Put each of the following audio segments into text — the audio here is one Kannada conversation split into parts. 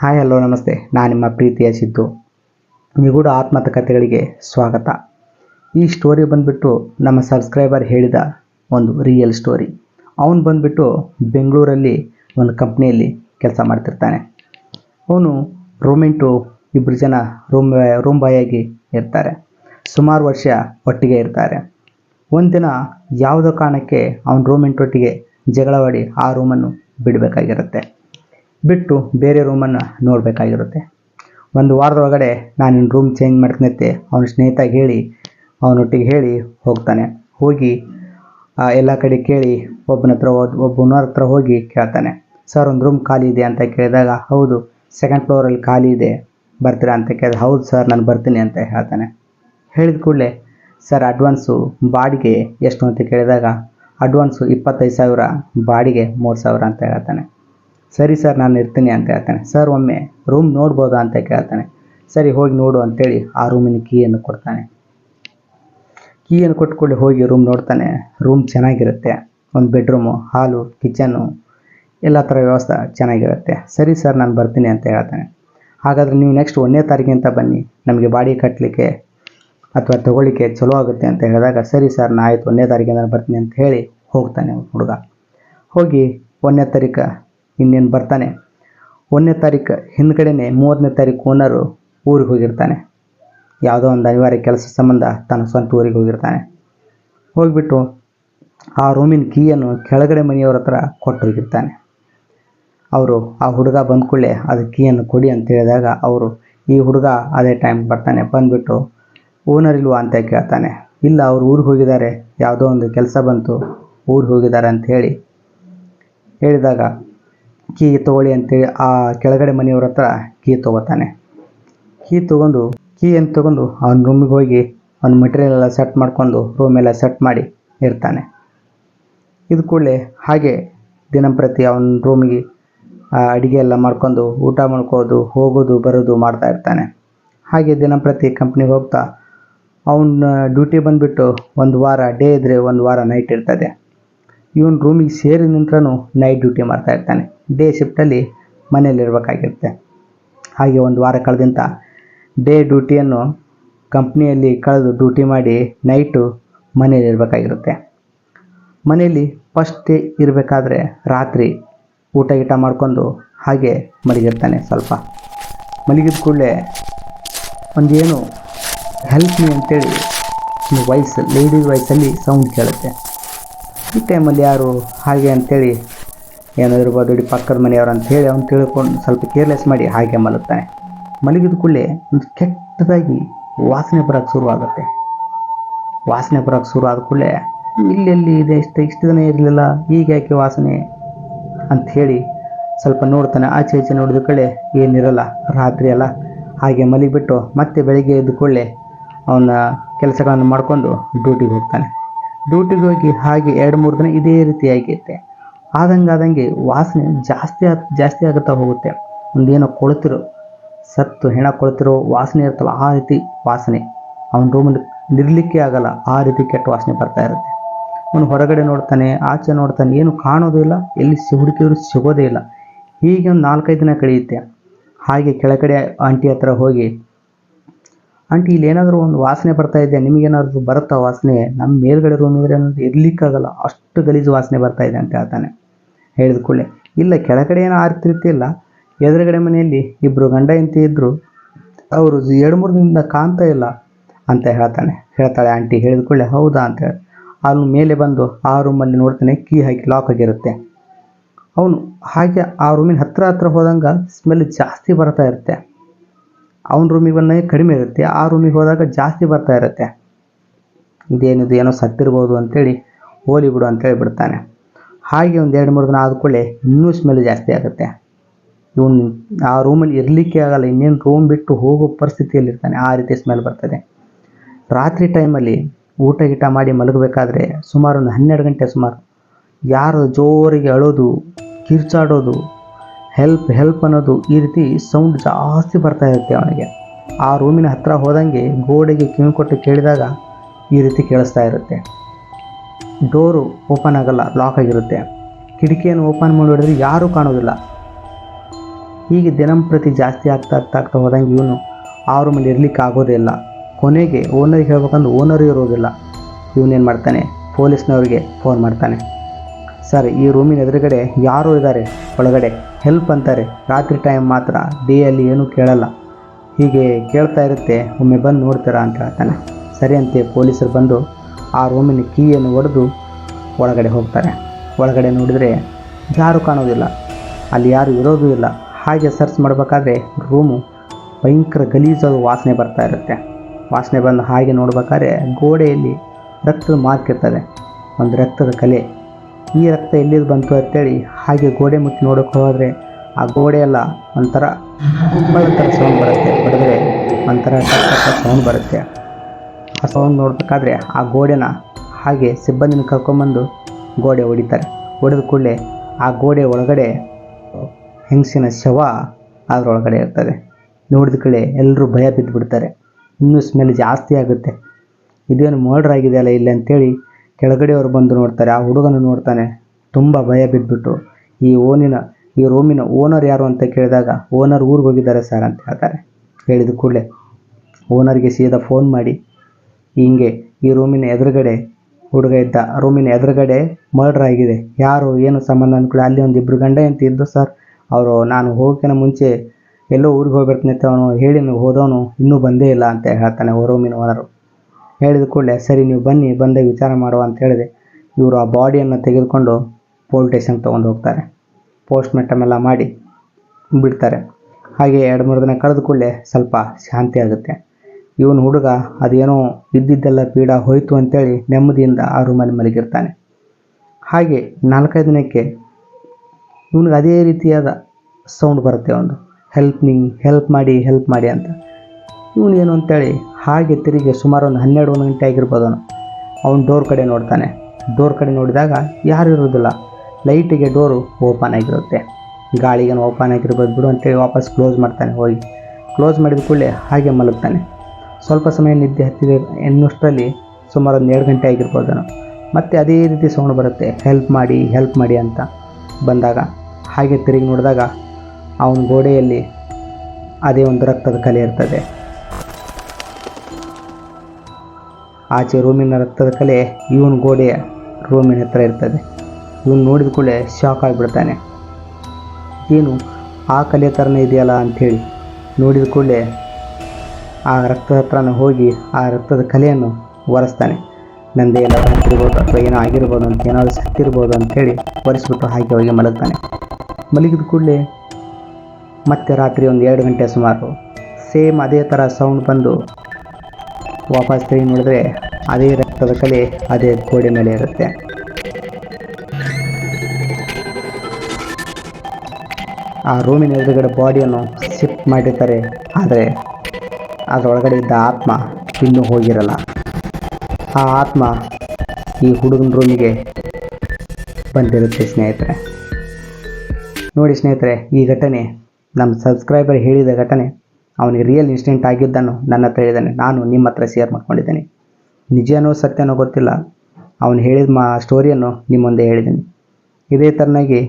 ಹಾಯ್ ಹಲೋ ನಮಸ್ತೆ. ನಾನು ನಿಮ್ಮ ಪ್ರೀತಿಯ ಸಿದ್ದು. ನಿಗೂಢ ಆತ್ಮಕಥೆಗಳಿಗೆ ಸ್ವಾಗತ. ಈ ಸ್ಟೋರಿ ಬಂದುಬಿಟ್ಟು ನಮ್ಮ ಸಬ್ಸ್ಕ್ರೈಬರ್ ಹೇಳಿದ ಒಂದು ರಿಯಲ್ ಸ್ಟೋರಿ ಅವನು ಬಂದುಬಿಟ್ಟು ಬೆಂಗಳೂರಲ್ಲಿ ಒಂದು ಕಂಪ್ನಿಯಲ್ಲಿ ಕೆಲಸ ಮಾಡ್ತಿರ್ತಾನೆ. ಅವನು ರೂಮಿಂಟು ಇಬ್ಬರು ಜನ ರೂಮ್ ರೂಮ್ ಬಾಯ್ ಇರ್ತಾರೆ. ಸುಮಾರು ವರ್ಷ ಒಟ್ಟಿಗೆ ಇರ್ತಾರೆ. ಒಂದಿನ ಯಾವುದೋ ಕಾರಣಕ್ಕೆ ಅವನ ರೂಮೆಂಟ್ ಒಟ್ಟಿಗೆ ಜಗಳವಾಡಿ ಆ ರೂಮನ್ನು ಬಿಡಬೇಕಾಗಿರುತ್ತೆ. ಬಿಟ್ಟು ಬೇರೆ ರೂಮನ್ನು ನೋಡಬೇಕಾಗಿರುತ್ತೆ. ಒಂದು ವಾರದೊಳಗಡೆ ನಾನು ರೂಮ್ ಚೇಂಜ್ ಮಾಡ್ತೀನಂತೆ ಅವನ ಸ್ನೇಹಿತ ಹೇಳಿ, ಅವನೊಟ್ಟಿಗೆ ಹೇಳಿ ಹೋಗ್ತಾನೆ. ಹೋಗಿ ಎಲ್ಲ ಕಡೆ ಕೇಳಿ ಒಬ್ಬನ ಹತ್ರ ಒಬ್ಬನ ಹತ್ರ ಹೋಗಿ ಕೇಳ್ತಾನೆ. ಸರ್, ಒಂದು ರೂಮ್ ಖಾಲಿ ಇದೆ ಅಂತ ಕೇಳಿದಾಗ, ಹೌದು ಸೆಕೆಂಡ್ ಫ್ಲೋರಲ್ಲಿ ಖಾಲಿ ಇದೆ, ಬರ್ತೀರಾ ಅಂತ ಕೇಳಿದ, ಹೌದು ಸರ್, ನಾನು ಬರ್ತೀನಿ ಅಂತ ಹೇಳ್ತಾನೆ. ಹೇಳಿದ ಕೂಡಲೇ, ಸರ್ ಅಡ್ವಾನ್ಸು ಬಾಡಿಗೆ ಎಷ್ಟು ಅಂತ ಕೇಳಿದಾಗ ಅಡ್ವಾನ್ಸು ಇಪ್ಪತ್ತೈದು ಸಾವಿರ, ಬಾಡಿಗೆ ಮೂರು ಸಾವಿರ ಅಂತ ಹೇಳ್ತಾನೆ. ಸರಿ ಸರ್, ನಾನು ಇರ್ತೀನಿ ಅಂತ ಹೇಳ್ತಾನೆ. ಸರ್, ಒಮ್ಮೆ ರೂಮ್ ನೋಡ್ಬೋದಾ ಅಂತ ಕೇಳ್ತಾನೆ. ಸರಿ, ಹೋಗಿ ನೋಡು ಅಂತೇಳಿ ಆ ರೂಮಿನ ಕೀಯನ್ನು ಕೊಡ್ತಾನೆ. ಕೀಯನ್ನು ಕೊಟ್ಕೊಳ್ಳಿ ಹೋಗಿ ರೂಮ್ ನೋಡ್ತಾನೆ. ರೂಮ್ ಚೆನ್ನಾಗಿರುತ್ತೆ. ಒಂದು ಬೆಡ್ರೂಮು ಹಾಲು ಕಿಚನ್ನು ಎಲ್ಲ ಥರ ವ್ಯವಸ್ಥೆ ಚೆನ್ನಾಗಿರುತ್ತೆ. ಸರಿ ಸರ್, ನಾನು ಬರ್ತೀನಿ ಅಂತ ಹೇಳ್ತಾನೆ. ಹಾಗಾದರೆ ನೀವು ನೆಕ್ಸ್ಟ್ ಒಂದನೇ ತಾರೀಕಿಂತ ಬನ್ನಿ. ನಮಗೆ ಬಾಡಿಗೆ ಕಟ್ಟಲಿಕ್ಕೆ ಅಥವಾ ತಗೊಳ್ಳಿಕ್ಕೆ ಚಲೋ ಆಗುತ್ತೆ ಅಂತ ಹೇಳಿದಾಗ, ಸರಿ ಸರ್, ನಾ ಆಯಿತು. ಒಂದನೇ ತಾರೀಕಿಂದ ಬರ್ತೀನಿ ಅಂತ ಹೇಳಿ ಹೋಗ್ತಾನೆ ಹುಡುಗ. ಹೋಗಿ ಒಂದನೇ ತಾರೀಕು ಇನ್ನೇನು ಬರ್ತಾನೆ? ಒಂದನೇ ತಾರೀಕು ಹಿಂದ್ಗಡೆನೆ ಮೂವತ್ತನೇ ತಾರೀಕು ಓನರು ಊರಿಗೆ ಹೋಗಿರ್ತಾನೆ. ಯಾವುದೋ ಒಂದು ಅನಿವಾರ್ಯ ಕೆಲಸ ಸಂಬಂಧ ತನ್ನ ಸ್ವಂತ ಊರಿಗೆ ಹೋಗಿರ್ತಾನೆ. ಹೋಗಿಬಿಟ್ಟು ಆ ರೂಮಿನ ಕೀಯನ್ನು ಕೆಳಗಡೆ ಮನೆಯವ್ರ ಹತ್ರ ಕೊಟ್ಟು ಹೋಗಿರ್ತಾನೆ. ಅವರು ಆ ಹುಡುಗ ಬಂದ ಕೂಡಲೇ ಅದು ಕೀಯನ್ನು ಕೊಡಿ ಅಂತ ಹೇಳಿದಾಗ ಅವರು, ಈ ಹುಡುಗ ಅದೇ ಟೈಮ್ ಬರ್ತಾನೆ, ಬಂದುಬಿಟ್ಟು ಓನರ್ ಇಲ್ವಾ ಅಂತ ಕೇಳ್ತಾನೆ. ಇಲ್ಲ, ಅವ್ರು ಊರಿಗೆ ಹೋಗಿದ್ದಾರೆ, ಯಾವುದೋ ಒಂದು ಕೆಲಸ ಬಂತು, ಊರಿಗೆ ಹೋಗಿದ್ದಾರೆ ಅಂತ ಹೇಳಿ ಹೇಳಿದಾಗ ಕೀ ತಗೊಳ್ಳಿ ಅಂತೇಳಿ ಆ ಕೆಳಗಡೆ ಮನೆಯವ್ರ ಹತ್ರ ಕೀ ತೊಗೋತಾನೆ. ಕೀ ತೊಗೊಂಡು ಕೀಯನ್ನು ತೊಗೊಂಡು ಅವ್ನ ರೂಮಿಗೆ ಹೋಗಿ ಅವ್ನ ಮಟೀರಿಯಲ್ ಎಲ್ಲ ಸೆಟ್ ಮಾಡ್ಕೊಂಡು ರೂಮ್ ಎಲ್ಲ ಸೆಟ್ ಮಾಡಿ ಇರ್ತಾನೆ. ಇದು ಕೂಡಲೇ ಹಾಗೆ ದಿನಂಪ್ರತಿ ಅವನ ರೂಮಿಗೆ ಅಡುಗೆ ಎಲ್ಲ ಮಾಡ್ಕೊಂಡು ಊಟ ಮಾಡ್ಕೋದು, ಹೋಗೋದು, ಬರೋದು ಮಾಡ್ತಾ ಇರ್ತಾನೆ. ಹಾಗೆ ದಿನಂಪ್ರತಿ ಕಂಪ್ನಿಗೆ ಹೋಗ್ತಾ ಅವನ ಡ್ಯೂಟಿ ಬಂದುಬಿಟ್ಟು ಒಂದು ವಾರ ಡೇ ಇದ್ದರೆ ಒಂದು ವಾರ ನೈಟ್ ಇರ್ತದೆ. ಇವನು ರೂಮಿಗೆ ಸೇರಿ ನಿಂತ್ರೂ ನೈಟ್ ಡ್ಯೂಟಿ ಮಾಡ್ತಾ ಇರ್ತಾನೆ. ಡೇ ಶಿಫ್ಟಲ್ಲಿ ಮನೆಯಲ್ಲಿರಬೇಕಾಗಿರುತ್ತೆ ಹಾಗೆ ಒಂದು ವಾರ ಕಳೆದಿಂತ ಡೇ ಡ್ಯೂಟಿಯನ್ನು ಕಂಪ್ನಿಯಲ್ಲಿ ಕಳೆದು ಡ್ಯೂಟಿ ಮಾಡಿ ನೈಟು ಮನೆಯಲ್ಲಿರಬೇಕಾಗಿರುತ್ತೆ ಮನೆಯಲ್ಲಿ ಫಸ್ಟ್ ಡೇ ಇರಬೇಕಾದ್ರೆ ರಾತ್ರಿ ಊಟ ಗೀಟ ಮಾಡ್ಕೊಂಡು ಹಾಗೆ ಮಲಗಿರ್ತಾನೆ ಸ್ವಲ್ಪ. ಮಲಗಿದ ಕೂಡಲೇ ಒಂದೇನು ಹೆಲ್ಪ್ ಮೀ ಅಂತೇಳಿ ವಾಯ್ಸ್ ಲೇಡೀಸ್ ವಾಯ್ಸಲ್ಲಿ ಸೌಂಡ್ ಕೇಳುತ್ತೆ. ಈ ಟೈಮಲ್ಲಿ ಯಾರು ಹಾಗೆ ಅಂತೇಳಿ ಏನೋ ಇರ್ಬೋದು ಇಡೀ ಪಕ್ಕದ ಮನೆಯವರು ಅಂತ ಹೇಳಿ ಅವ್ನು ತಿಳ್ಕೊಂಡು ಸ್ವಲ್ಪ ಕೇರ್ಲೆಸ್ ಮಾಡಿ ಹಾಗೆ ಮಲಗ್ತಾನೆ. ಮಲಗಿದ ಕೂಡಲೇ ಒಂದು ಕೆಟ್ಟದಾಗಿ ವಾಸನೆ ಬರೋಕ್ಕೆ ಶುರುವಾಗುತ್ತೆ. ವಾಸನೆ ಬರೋಕ್ಕೆ ಶುರು ಆದ ಕೂಡಲೇ ಇಲ್ಲೆಲ್ಲಿ ಇದೆ ಇಷ್ಟು ಇಷ್ಟು ದಿನ ಇರಲಿಲ್ಲ ಈಗ ಯಾಕೆ ವಾಸನೆ? ಅಂತ ಹೇಳಿ ಸ್ವಲ್ಪ ನೋಡ್ತಾನೆ. ಆಚೆ ಈಚೆ ನೋಡಿದ ಕಡೆ ಏನಿರಲ್ಲ, ರಾತ್ರಿ ಅಲ್ಲ. ಹಾಗೆ ಮಲಗಿಬಿಟ್ಟು ಮತ್ತೆ ಬೆಳಿಗ್ಗೆ ಎದ್ದು ಕೂಡಲೇ ಅವನ ಕೆಲಸಗಳನ್ನು ಮಾಡಿಕೊಂಡು ಡ್ಯೂಟಿಗೆ ಹೋಗ್ತಾನೆ. ಡ್ಯೂಟಿಗೆ ಹೋಗಿ ಹಾಗೆ ಎರಡು ಮೂರು ದಿನ ಇದೇ ರೀತಿ ಆಗೈತೆ ಆದಂಗೆ ಆದಂಗೆ ವಾಸನೆ ಜಾಸ್ತಿ ಜಾಸ್ತಿ ಆಗುತ್ತಾ ಹೋಗುತ್ತೆ. ಒಂದೇನೋ ಕೊಳ್ತಿರೋ, ಸತ್ತು ಹೆಣ ಕೊಳ್ತಿರೋ ವಾಸನೆ ಇರುತ್ತಲ್ಲ, ಆ ರೀತಿ ವಾಸನೆ. ಅವನ ರೂಮಲ್ಲಿ ನಿರ್ಲಿಕ್ಕೆ ಆಗಲ್ಲ, ಆ ರೀತಿ ಕೆಟ್ಟ ವಾಸನೆ ಬರ್ತಾ ಇರುತ್ತೆ. ಅವನು ಹೊರಗಡೆ ನೋಡ್ತಾನೆ, ಆಚೆ ನೋಡ್ತಾನೆ, ಏನು ಕಾಣೋದೇ ಇಲ್ಲ, ಎಲ್ಲಿ ಹುಡುಕಿದ್ರು ಸಿಗೋದೇ ಇಲ್ಲ. ಹೀಗೆ ಒಂದು ನಾಲ್ಕೈದು ದಿನ ಕಳೆಯುತ್ತೆ. ಹಾಗೆ ಕೆಳಗಡೆ ಆಂಟಿ ಹತ್ರ ಹೋಗಿ ಆಂಟಿ ಇಲ್ಲಿ ಏನಾದರೂ ಒಂದು ವಾಸನೆ ಬರ್ತಾ ಇದೆ ನಿಮಗೇನಾದ್ರು ಬರುತ್ತಾ ವಾಸನೆ? ನಮ್ಮ ಮೇಲ್ಗಡೆ ರೂಮ್ ಇದ್ರೆ ಅನ್ನೋದು ಇರ್ಲಿಕ್ಕಾಗಲ್ಲ. ಅಷ್ಟು ಗಲೀಜು ವಾಸನೆ ಬರ್ತಾ ಇದೆ ಅಂತ ಹೇಳ್ತಾನೆ ಹೇಳಿದ ಕೂಡಲೇ. ಇಲ್ಲ, ಕೆಳಗಡೆ ಏನೋ ಆರ್ತಿರ್ತಿಲ್ಲ ಎದುರುಗಡೆ ಮನೆಯಲ್ಲಿ ಇಬ್ಬರು ಗಂಡ ಹೆಂಡತಿ ಇದ್ದರು ಅವರು ಎರಡು ಮೂರು ದಿನದಿಂದ ಕಾಣ್ತಾ ಇಲ್ಲ ಅಂತ ಹೇಳ್ತಾನೆ. ಹೇಳ್ತಾಳೆ ಆಂಟಿ ಹೇಳಿದ ಕೂಡಲೇ, ಹೌದಾ ಅಂತ ಹೇಳಿ. ಅವನು ಮೇಲೆ ಬಂದು ಆ ರೂಮಲ್ಲಿ ನೋಡ್ತಾನೆ, ಕೀ ಹಾಕಿ ಲಾಕ್ ಆಗಿರುತ್ತೆ. ಅವನು ಹಾಗೆ ಆ ರೂಮಿನ ಹತ್ತಿರ ಹತ್ತಿರ ಹೋದಂಗೆ ಸ್ಮೆಲ್ ಜಾಸ್ತಿ ಬರ್ತಾ ಇರುತ್ತೆ. ಅವನ ರೂಮಿಗೆ ಬಂದಾಗ ಕಡಿಮೆ ಇರುತ್ತೆ. ಆ ರೂಮಿಗೆ ಹೋದಾಗ ಜಾಸ್ತಿ ಬರ್ತಾ ಇರುತ್ತೆ. ಇದೇನಿದು ಏನೋ ಸತ್ತಿರ್ಬೋದು ಅಂತೇಳಿ ಹೋಲಿ ಬಿಡು ಅಂತೇಳಿ ಬಿಡ್ತಾನೆ ಹಾಗೆ ಒಂದು ಎರಡು ಮೂರು ದಿನ ಆದ ಕೂಡಲೇ ಇನ್ನೂ ಸ್ಮೆಲ್ ಜಾಸ್ತಿ ಆಗುತ್ತೆ. ಇವನು ಆ ರೂಮಲ್ಲಿ ಇರಲಿಕ್ಕೆ ಆಗಲ್ಲ, ಇನ್ನೇನು ರೂಮ್ ಬಿಟ್ಟು ಹೋಗೋ ಪರಿಸ್ಥಿತಿಯಲ್ಲಿರ್ತಾನೆ, ಆ ರೀತಿ ಸ್ಮೆಲ್ ಬರ್ತದೆ. ರಾತ್ರಿ ಟೈಮಲ್ಲಿ ಊಟ ಗೀಟ ಮಾಡಿ ಮಲಗಬೇಕಾದ್ರೆ ಸುಮಾರು ಒಂದು ಹನ್ನೆರಡು ಗಂಟೆ ಸುಮಾರು ಯಾರು ಜೋರಿಗೆ ಅಳೋದು, ಕಿರ್ಚಾಡೋದು ಹೆಲ್ಪ್ ಹೆಲ್ಪ್ ಅನ್ನೋದು ಈ ರೀತಿ ಸೌಂಡ್ ಜಾಸ್ತಿ ಬರ್ತಾ ಇರುತ್ತೆ ಅವನಿಗೆ. ಆ ರೂಮಿನ ಹತ್ತಿರ ಹೋದಂಗೆ ಗೋಡೆಗೆ ಕಿವಿ ಕೊಟ್ಟು ಕೇಳಿದಾಗ ಈ ರೀತಿ ಕೇಳಿಸ್ತಾ ಇರುತ್ತೆ. ಡೋರು ಓಪನ್ ಆಗಲ್ಲ ಲಾಕ್ ಆಗಿರುತ್ತೆ. ಕಿಟಕಿಯನ್ನು ಓಪನ್ ಮಾಡಿ ಹೊಡೆದ್ರೆ ಯಾರೂ ಕಾಣೋದಿಲ್ಲ ಹೀಗೆ ದಿನಂಪ್ರತಿ ಜಾಸ್ತಿ ಆಗ್ತಾ ಆಗ್ತಾ ಆಗ್ತಾ ಹೋದಂಗೆ ಇವನು ಆ ರೂಮಲ್ಲಿ ಇರ್ಲಿಕ್ಕೆ ಆಗೋದೇ ಇಲ್ಲ. ಕೊನೆಗೆ ಓನರಿಗೆ ಹೇಳ್ಬೇಕಂದ್ರೆ ಓನರು ಇರೋದಿಲ್ಲ. ಇವನೇನು ಮಾಡ್ತಾನೆ? ಪೊಲೀಸ್ನವ್ರಿಗೆ ಫೋನ್ ಮಾಡ್ತಾನೆ. ಸರ್, ಈ ರೂಮಿನ ಎದುರುಗಡೆ ಯಾರೋ ಇದ್ದಾರೆ ಒಳಗಡೆ ಹೆಲ್ಪ್ ಅಂತಾರೆ. ರಾತ್ರಿ ಟೈಮ್ ಮಾತ್ರ ಡೇಯಲ್ಲಿ ಏನೂ ಕೇಳಲ್ಲ. ಹೀಗೆ ಕೇಳ್ತಾ ಇರುತ್ತೆ, ಒಮ್ಮೆ ಬಂದು ನೋಡ್ತೀರಾ ಅಂತ ಹೇಳ್ತಾನೆ. ಸರಿ ಅಂತೆ, ಪೊಲೀಸರು ಬಂದು ಆ ರೂಮಿನ ಕೀಯನ್ನು ಒಡೆದು ಒಳಗಡೆ ಹೋಗ್ತಾರೆ. ಒಳಗಡೆ ನೋಡಿದರೆ ಯಾರೂ ಕಾಣೋದಿಲ್ಲ. ಅಲ್ಲಿ ಯಾರು ಇರೋದೂ ಇಲ್ಲ. ಹಾಗೆ ಸರ್ಚ್ ಮಾಡಬೇಕಾದ್ರೆ ರೂಮು ಭಯಂಕರ ಗಲೀಜಾದ ವಾಸನೆ ಬರ್ತಾ ಇರುತ್ತೆ. ವಾಸನೆ ಬಂದು ಹಾಗೆ ನೋಡ್ಬೇಕಾದ್ರೆ ಗೋಡೆಯಲ್ಲಿ ರಕ್ತದ ಮಾರ್ಕ್ ಇರ್ತದೆ. ಒಂದು ರಕ್ತದ ಕಲೆ. ಈ ರಕ್ತ ಎಲ್ಲಿದು ಬಂತು ಅಂತೇಳಿ ಹಾಗೆ ಗೋಡೆ ಮುಚ್ಚಿ ನೋಡೋಕ್ಕೆ ಹೋದರೆ ಆ ಗೋಡೆ ಎಲ್ಲ ಒಂಥರ ಥರ ಸೌಂಡ್ ಬರುತ್ತೆ. ಹೊಡೆದ್ರೆ ಒಂಥರ ಸೌಂಡ್ ಬರುತ್ತೆ. ಆ ಸೌಂಡ್ ನೋಡಬೇಕಾದ್ರೆ ಆ ಗೋಡೆನ ಹಾಗೆ ಸಿಬ್ಬಂದಿನ ಕರ್ಕೊಂಬಂದು ಗೋಡೆ ಹೊಡಿತಾರೆ ಹೊಡೆದ ಕೂಡಲೇ ಆ ಗೋಡೆ ಒಳಗಡೆ ಹೆಂಗಸಿನ ಶವ ಅದರೊಳಗಡೆ ಇರ್ತದೆ. ನೋಡಿದ ಕಡೆ ಎಲ್ಲರೂ ಭಯ ಬಿದ್ದುಬಿಡ್ತಾರೆ ಇನ್ನೂ ಸ್ಮೆಲ್ ಜಾಸ್ತಿ ಆಗುತ್ತೆ. ಇದೇನು ಮರ್ಡ್ರ್ ಆಗಿದೆಯಲ್ಲ ಇಲ್ಲ ಅಂತೇಳಿ ಕೆಳಗಡೆಯವರು ಬಂದು ನೋಡ್ತಾರೆ, ಆ ಹುಡುಗನ ನೋಡ್ತಾನೆ, ತುಂಬ ಭಯ ಬಿದ್ದುಬಿಟ್ಟು ಈ ಓನಿನ, ಈ ರೂಮಿನ ಓನರ್ ಯಾರು ಅಂತ ಕೇಳಿದಾಗ, ಓನರ್ ಊರಿಗೆ ಹೋಗಿದ್ದಾರೆ ಸರ್ ಅಂತ ಹೇಳ್ತಾರೆ. ಹೇಳಿದ ಕೂಡಲೇ, ಓನರ್ಗೆ ಸೀದಾ ಫೋನ್ ಮಾಡಿ, ಹಿಂಗೆ ಈ ರೂಮಿನ ಎದುರುಗಡೆ ಹುಡುಗ ಇದ್ದ, ರೂಮಿನ ಎದುರುಗಡೆ ಮರ್ಡ್ರ್ ಆಗಿದೆ, ಯಾರು, ಏನು ಸಂಬಂಧ ಅಂದ್ಕೊಳ್ಳಿ ಅಲ್ಲಿ ಒಂದು ಇಬ್ಬರು ಗಂಡ ಅಂತ ಇದ್ದು ಸರ್ ಅವರು, ನಾನು ಹೋಗೋಕ್ಕಿಂತ ಮುಂಚೆ ಎಲ್ಲೋ ಊರಿಗೆ ಹೋಗ್ಬಿಡ್ತೀನಿ ಅಂತ ಅವನು ಹೇಳಿ ನೀವು ಹೋದವನು ಇನ್ನೂ ಬಂದೇ ಇಲ್ಲ ಅಂತ ಹೇಳ್ತಾನೆ ಓ ರೂಮಿನ ಓನರು ಹೇಳಿದ ಕೂಡಲೇ, ಸರಿ, ನೀವು ಬನ್ನಿ, ಬಂದಾಗ ವಿಚಾರ ಮಾಡುವ ಅಂತ ಹೇಳಿದೆ. ಇವರು ಆ ಬಾಡಿಯನ್ನು ತೆಗೆದುಕೊಂಡು ಪೋಲ್ ಸ್ಟೇಷನ್ಗೆ ತೊಗೊಂಡು ಹೋಗ್ತಾರೆ. ಪೋಸ್ಟ್ ಮಾರ್ಟಮ್ ಎಲ್ಲ ಮಾಡಿ ಬಿಡ್ತಾರೆ. ಹಾಗೆ ಎರಡು ಮೂರು ದಿನ ಕಳೆದ ಕೂಡಲೇ ಸ್ವಲ್ಪ ಶಾಂತಿ ಆಗುತ್ತೆ. ಇವನು ಹುಡುಗ ಅದೇನೋ ಇದ್ದಿದ್ದೆಲ್ಲ ಪೀಡ ಹೋಯಿತು ಅಂತೇಳಿ ನೆಮ್ಮದಿಯಿಂದ ಆ ರೂಮಲ್ಲಿ ಮಲಗಿರ್ತಾನೆ. ಹಾಗೆ ನಾಲ್ಕೈದು ದಿನಕ್ಕೆ ಇವನಿಗೆ ಅದೇ ರೀತಿಯಾದ ಸೌಂಡ್ ಬರುತ್ತೆ ಒಂದು. ಹೆಲ್ಪ್ ಮೀ ಹೆಲ್ಪ್ ಮಾಡಿ ಹೆಲ್ಪ್ ಮಾಡಿ ಅಂತ. ಇವನು ಏನು ಅಂತೇಳಿ ಹಾಗೆ ತಿರುಗಿ ಸುಮಾರು ಒಂದು ಹನ್ನೆರಡು ಒಂದು ಗಂಟೆ ಆಗಿರ್ಬೋದು ಅವನು. ಅವನು ಡೋರ್ ಕಡೆ ನೋಡ್ತಾನೆ. ಡೋರ್ ಕಡೆ ನೋಡಿದಾಗ ಯಾರು ಇರೋದಿಲ್ಲ ಲೈಟಿಗೆ ಡೋರು ಓಪನ್ ಆಗಿರುತ್ತೆ. ಗಾಳಿಗೇನು ಓಪನ್ ಆಗಿರ್ಬೋದು. ಬಿಡು ಅಂತೇಳಿ ವಾಪಸ್ ಕ್ಲೋಸ್ ಮಾಡ್ತಾನೆ ಹೋಗಿ. ಕ್ಲೋಸ್ ಮಾಡಿದ ಕೂಡಲೇ ಹಾಗೆ ಮಲಗ್ತಾನೆ. ಸ್ವಲ್ಪ ಸಮಯ ನಿದ್ದೆ ಹತ್ತಿದೆ ಎನ್ನುವಷ್ಟರಲ್ಲಿ ಸುಮಾರು ಒಂದು ಎರಡು ಗಂಟೆ ಆಗಿರ್ಬೋದು ಮತ್ತೆ ಅದೇ ರೀತಿ ಸೌಂಡ್ ಬರುತ್ತೆ. ಹೆಲ್ಪ್ ಮಾಡಿ ಹೆಲ್ಪ್ ಮಾಡಿ ಅಂತ ಬಂದಾಗ. ಹಾಗೆ ತಿರುಗಿ ನೋಡಿದಾಗ ಅವನ ಗೋಡೆಯಲ್ಲಿ ಅದೇ ಒಂದು ರಕ್ತದ ಕಲೆ ಇರ್ತದೆ. ಆಚೆ ರೂಮಿನ ರಕ್ತದ ಕಲೆ ಇವನ ಗೋಡೆ ರೂಮಿನ ಹತ್ರ ಇರ್ತದೆ. ಇವನು ನೋಡಿದ ಕೂಡಲೇ ಶಾಕ್ ಆಗಿಬಿಡ್ತಾನೆ. ಏನು, ಆ ಕಲೆ ಥರನೇ ಇದೆಯಲ್ಲ ಅಂಥೇಳಿ ನೋಡಿದ ಕೂಡಲೇ ಆ ರಕ್ತದ ಹತ್ರನ ಹೋಗಿ ಆ ರಕ್ತದ ಕಲೆಯನ್ನು ಒರೆಸ್ತಾನೆ. ನಂದೇ ಎಲ್ಲ ಹತ್ತಿರ್ಬೋದು ಅಥವಾ ಏನೋ ಆಗಿರ್ಬೋದು ಅಂತ ಏನಾದರೂ ಸತ್ತಿರ್ಬೋದು ಅಂಥೇಳಿ ಒರೆಸ್ಬಿಟ್ಟು ಹಾಕಿ ಹೋಗಿ ಮಲಗ್ತಾನೆ. ಮಲಗಿದ ಕೂಡಲೇ ಮತ್ತೆ ರಾತ್ರಿ ಒಂದು ಎರಡು ಗಂಟೆ ಸುಮಾರು. ಸೇಮ್ ಅದೇ ಥರ ಸೌಂಡ್ ಬಂದು ವಾಪಸ್ ತಿರುಗಿ ನೋಡಿದ್ರೆ ಅದೇ ರಕ್ತದ ಕಲೆ ಅದೇ ಗೋಡೆ ಮೇಲೆ ಇರುತ್ತೆ. ಆ ರೂಮಿನ ಎದುರುಗಡೆ ಬಾಡಿಯನ್ನು ಶಿಫ್ಟ್ ಮಾಡಿರ್ತಾರೆ, ಆದರೆ ಅದರೊಳಗಡೆ ಇದ್ದ ಆತ್ಮ ಇನ್ನೂ ಹೋಗಿರಲ್ಲ. ಆ ಆತ್ಮ ಈ ಹುಡುಗನ ರೂಮಿಗೆ ಬಂದಿರುತ್ತೆ ಸ್ನೇಹಿತರೆ. ನೋಡಿ ಸ್ನೇಹಿತರೆ, ಈ ಘಟನೆ ನಮ್ಮ ಸಬ್ಸ್ಕ್ರೈಬರ್ ಹೇಳಿದ ಘಟನೆ ಅವನಿಗೆ ರಿಯಲ್ ಇನ್ಸಿಡೆಂಟ್ ಆಗಿದ್ದನ್ನು ನನ್ನ ಹತ್ರ ಹೇಳಿದ್ದಾನೆ. ನಾನು ನಿಮ್ಮ ಹತ್ರ ಶೇರ್ ಮಾಡ್ಕೊಂಡಿದ್ದೇನೆ. ನಿಜನೋ ಸತ್ಯನೋ ಗೊತ್ತಿಲ್ಲ. ಅವನು ಹೇಳಿದ ಮಾ ಸ್ಟೋರಿಯನ್ನು ನಿಮ್ಮ ಮುಂದೆ ಹೇಳಿದ್ದೀನಿ. ಇದೇ ಥರನಾಗಿ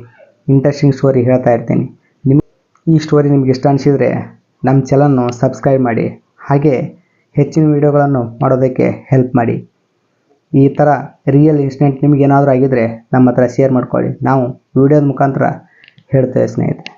ಇಂಟ್ರೆಸ್ಟಿಂಗ್ ಸ್ಟೋರಿ ಹೇಳ್ತಾ ಇರ್ತೀನಿ. ನಿಮ್ಮ ಈ ಸ್ಟೋರಿ ನಿಮಗೆ ಇಷ್ಟ ಅನಿಸಿದರೆ ನಮ್ಮ ಚಾನಲ್ನು ಸಬ್ಸ್ಕ್ರೈಬ್ ಮಾಡಿ. ಹಾಗೆ ಹೆಚ್ಚಿನ ವಿಡಿಯೋಗಳನ್ನು ಮಾಡೋದಕ್ಕೆ ಹೆಲ್ಪ್ ಮಾಡಿ. ಈ ಥರ ರಿಯಲ್ ಇನ್ಸಿಡೆಂಟ್ ನಿಮಗೇನಾದರೂ ಆಗಿದ್ದರೆ ನಮ್ಮ ಹತ್ರ ಶೇರ್ ಮಾಡ್ಕೊಳ್ಳಿ. ನಾವು ವಿಡಿಯೋದ ಮುಖಾಂತರ ಹೇಳ್ತೇವೆ ಸ್ನೇಹಿತರೆ.